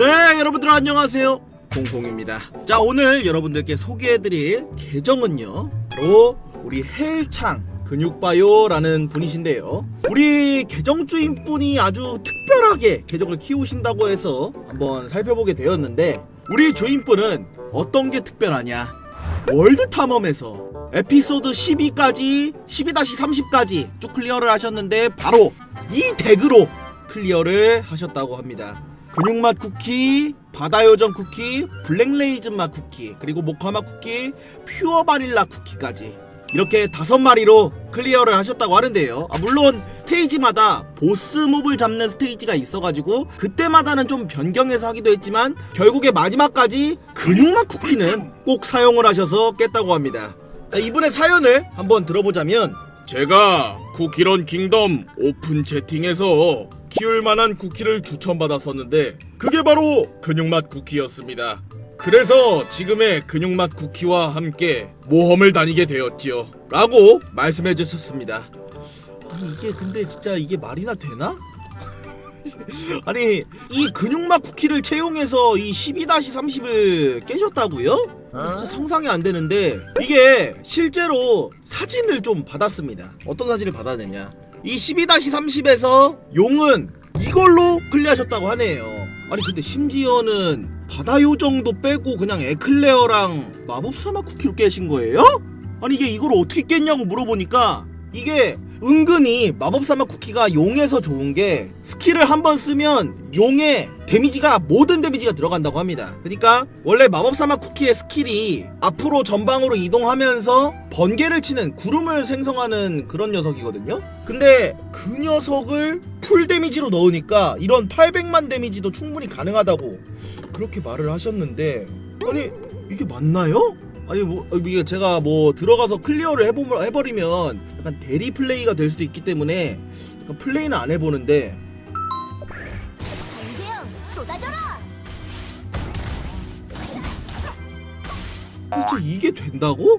네, 여러분들 안녕하세요. 공공입니다. 자, 오늘 여러분들께 소개해드릴 계정은요. 바로 우리 헬창 근육바요라는 분이신데요. 우리 계정 주인분이 아주 특별하게 계정을 키우신다고 해서 한번 살펴보게 되었는데 우리 주인분은 어떤 게 특별하냐? 월드 탐험에서 에피소드 12까지 12-30까지 쭉 클리어를 하셨는데 바로 이 덱으로 클리어를 하셨다고 합니다. 근육맛 쿠키, 바다요정 쿠키, 블랙레이즌 맛 쿠키, 그리고 모카맛 쿠키, 퓨어 바닐라 쿠키까지 이렇게 다섯 마리로 클리어를 하셨다고 하는데요. 아, 물론 스테이지마다 보스 몹을 잡는 스테이지가 있어가지고 그때마다는 좀 변경해서 하기도 했지만 결국에 마지막까지 근육맛 쿠키는 꼭 사용을 하셔서 깼다고 합니다. 자, 이분의 사연을 한번 들어보자면 제가 쿠키런 킹덤 오픈 채팅에서 키울 만한 쿠키를 추천받았었는데 그게 바로 근육맛 쿠키였습니다. 그래서 지금의 근육맛 쿠키와 함께 모험을 다니게 되었지요. 라고 말씀해 주셨습니다. 아니 이게 근데 진짜 이게 말이나 되나? 아니 이 근육맛 쿠키를 채용해서 이 12-30을 깨셨다고요? 진짜 상상이 안 되는데 이게 실제로 사진을 좀 받았습니다. 어떤 사진을 받아냈냐? 이 12-30에서 용은 이걸로 클리어하셨다고 하네요. 아니 근데 심지어는 바다 요정도 빼고 그냥 에클레어랑 마법사막 쿠키로 깨신 거예요? 아니 이게 이걸 어떻게 깼냐고 물어보니까 이게 은근히 마법사막 쿠키가 용에서 좋은 게 스킬을 한 번 쓰면 용의 데미지가 모든 데미지가 들어간다고 합니다. 그러니까 원래 마법사막 쿠키의 스킬이 앞으로 전방으로 이동하면서 번개를 치는 구름을 생성하는 그런 녀석이거든요. 근데 그 녀석을 풀 데미지로 넣으니까 이런 800만 데미지도 충분히 가능하다고 그렇게 말을 하셨는데 아니 이게 맞나요? 아니 뭐 이게 제가 뭐 들어가서 클리어를 해보, 해버리면 약간 대리 플레이가 될 수도 있기 때문에 약간 플레이는 안 해보는데! 진짜 이게 된다고?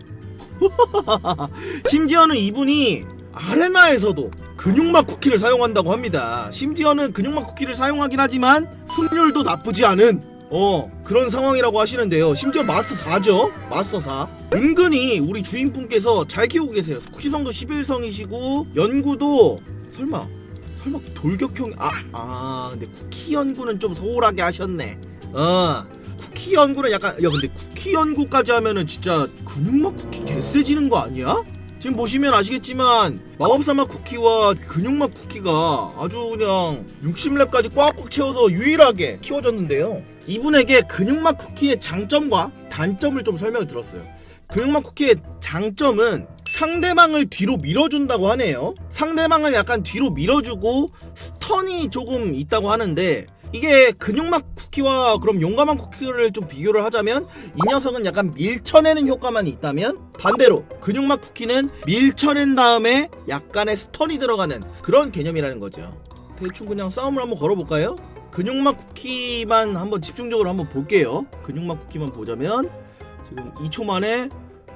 심지어는 이분이 아레나에서도 근육막 쿠키를 사용한다고 합니다. 심지어는 근육막 쿠키를 사용하긴 하지만 승률도 나쁘지 않은 어 그런 상황이라고 하시는데요. 심지어 마스터 4죠. 마스터 4. 은근히 우리 주인분께서 잘 키우고 계세요. 쿠키성도 11성이시고 연구도 설마 설마 돌격형 아아 근데 쿠키 연구는 좀 소홀하게 하셨네. 어 쿠키 연구는 약간 야 근데 쿠키 연구까지 하면은 진짜 근육맛 쿠키 개세지는 거 아니야? 지금 보시면 아시겠지만 마법사맛 쿠키와 근육맛 쿠키가 아주 그냥 60렙까지 꽉꽉 채워서 유일하게 키워졌는데요. 이분에게 근육맛 쿠키의 장점과 단점을 좀 설명을 들었어요. 근육맛 쿠키의 장점은 상대방을 뒤로 밀어준다고 하네요. 상대방을 약간 뒤로 밀어주고 스턴이 조금 있다고 하는데 이게 근육맛 쿠키와 그럼 용감한 쿠키를 좀 비교를 하자면 이 녀석은 약간 밀쳐내는 효과만 있다면 반대로 근육맛 쿠키는 밀쳐낸 다음에 약간의 스턴이 들어가는 그런 개념이라는 거죠. 대충 그냥 싸움을 한번 걸어볼까요? 근육맛 쿠키만 한번 집중적으로 한번 볼게요. 근육맛 쿠키만 보자면 지금 2초 만에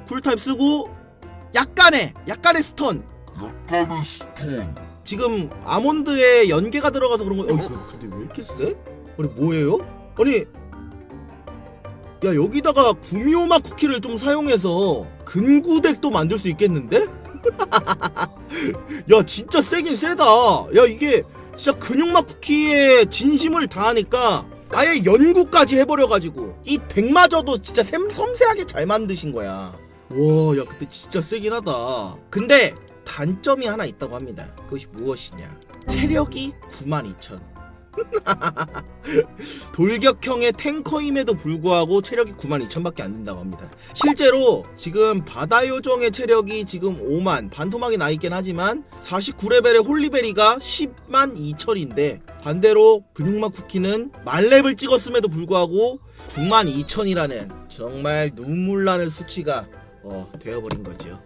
쿨타입 쓰고 약간의 약간의 스턴 약간의 스톤 지금 아몬드에 연계가 들어가서 그런 거. 어, 이거 근데 왜 이렇게 세? 아니 뭐예요? 아니 야 여기다가 구미호마 쿠키를 좀 사용해서 근구덱도 만들 수 있겠는데? 야 진짜 세긴 세다. 야 이게 진짜 근육맛 쿠키에 진심을 다하니까 아예 연구까지 해버려가지고 이 덱마저도 진짜 샘, 섬세하게 잘 만드신 거야. 와, 야 그때 진짜 세긴 하다. 근데 단점이 하나 있다고 합니다. 그것이 무엇이냐? 체력이 92,000. 돌격형의 탱커임에도 불구하고 체력이 92,000밖에 안 된다고 합니다. 실제로 지금 바다 요정의 체력이 지금 5만 반토막이 나 있긴 하지만 49레벨의 홀리베리가 10만 2천인데 반대로 근육맛 쿠키는 만렙을 찍었음에도 불구하고 9만 2천이라는 정말 눈물 나는 수치가 어, 되어버린 거죠.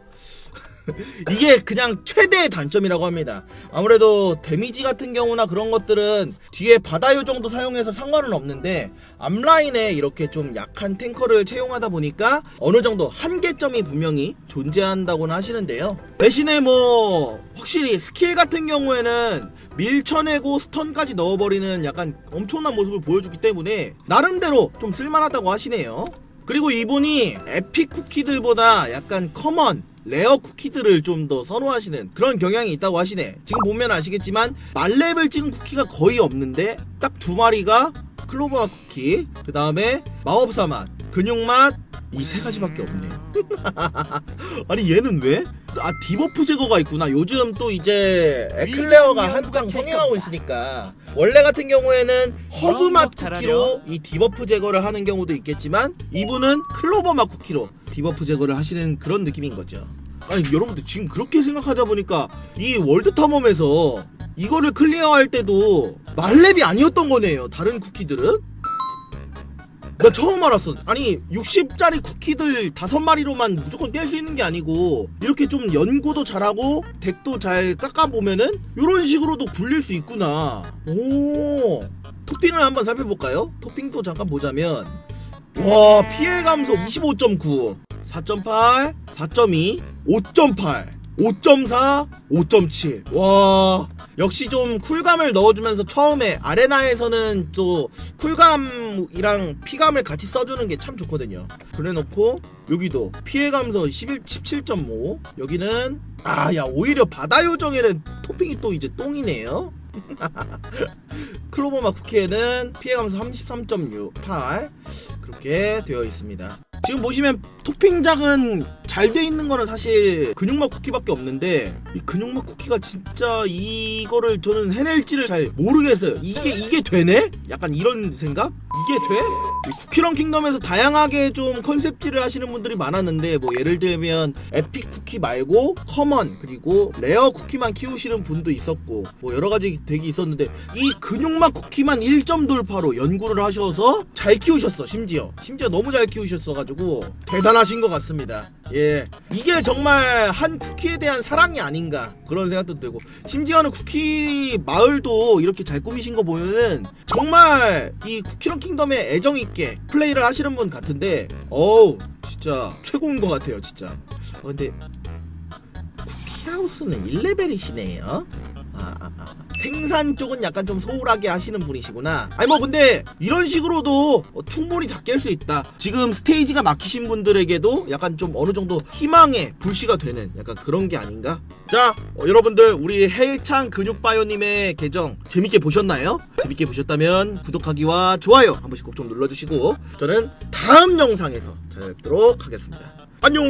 이게 그냥 최대의 단점이라고 합니다. 아무래도 데미지 같은 경우나 그런 것들은 뒤에 바다 요정도 사용해서 상관은 없는데 앞라인에 이렇게 좀 약한 탱커를 채용하다 보니까 어느 정도 한계점이 분명히 존재한다고는 하시는데요. 대신에 뭐 확실히 스킬 같은 경우에는 밀쳐내고 스턴까지 넣어버리는 약간 엄청난 모습을 보여주기 때문에 나름대로 좀 쓸만하다고 하시네요. 그리고 이분이 에픽 쿠키들보다 약간 커먼 레어 쿠키들을 좀 더 선호하시는 그런 경향이 있다고 하시네. 지금 보면 아시겠지만 말렙을 찍은 쿠키가 거의 없는데 딱 두 마리가 클로버 맛 쿠키, 그 다음에 마법사 맛, 근육 맛, 이 세 가지밖에 없네요. 아니 얘는 왜? 아 디버프 제거가 있구나. 요즘 또 이제 에클레어가 한창 성행하고 있으니까 원래 같은 경우에는 허브 맛 쿠키로 이 디버프 제거를 하는 경우도 있겠지만 이분은 클로버 맛 쿠키로 디버프 제거를 하시는 그런 느낌인 거죠. 아니 여러분들 지금 그렇게 생각하다 보니까 이 월드 탐험에서 이거를 클리어할 때도 말렙이 아니었던 거네요. 다른 쿠키들은 나 처음 알았어. 아니 60짜리 쿠키들 다섯 마리로만 무조건 깰 수 있는 게 아니고 이렇게 좀 연구도 잘하고 덱도 잘 깎아 보면은 이런 식으로도 굴릴 수 있구나. 오 토핑을 한번 살펴볼까요? 토핑도 잠깐 보자면 와 피해 감소 25.9, 4.8, 4.2, 5.8. 5.4, 5.7. 와, 역시 좀 쿨감을 넣어주면서 처음에 아레나에서는 또 쿨감이랑 피감을 같이 써주는 게 참 좋거든요. 그래 놓고 여기도 피해 감소 11, 17.5. 여기는 아, 야, 오히려 바다 요정에는 토핑이 또 이제 똥이네요. 클로버마 쿠키에는 피해 감소 33.68 그렇게 되어 있습니다. 지금 보시면 토핑작은 잘 돼 있는 거는 사실 근육맛 쿠키밖에 없는데 이 근육맛 쿠키가 진짜 이거를 저는 해낼지를 잘 모르겠어요. 이게 이게 되네? 약간 이런 생각? 이게 돼? 이 쿠키런 킹덤에서 다양하게 좀 컨셉질을 하시는 분들이 많았는데 뭐 예를 들면 에픽 쿠키 말고 커먼 그리고 레어 쿠키만 키우시는 분도 있었고 뭐 여러 가지 덱이 있었는데 이 근육맛 쿠키만 1점 돌파로 연구를 하셔서 잘 키우셨어 심지어. 심지어 너무 잘 키우셨어 가지고 대단하신 것 같습니다 예. 이게 정말 한 쿠키에 대한 사랑이 아닌가 그런 생각도 들고. 심지어는 쿠키 마을도 이렇게 잘 꾸미신 거 보면은 정말 이 쿠키런 킹덤에 애정 있게 플레이를 하시는 분 같은데 어우 진짜 최고인 것 같아요 진짜. 어, 근데 쿠키하우스는 1레벨이시네요. 아, 아, 아. 생산 쪽은 약간 좀 소홀하게 하시는 분이시구나. 아니 뭐 근데 이런 식으로도 어, 충분히 다 깰 수 있다. 지금 스테이지가 막히신 분들에게도 약간 좀 어느 정도 희망의 불씨가 되는 약간 그런 게 아닌가? 자, 어, 여러분들 우리 헬창 근육바이오님의 계정 재밌게 보셨나요? 재밌게 보셨다면 구독하기와 좋아요 한 번씩 꼭 좀 눌러주시고 저는 다음 영상에서 찾아뵙도록 하겠습니다. 안녕.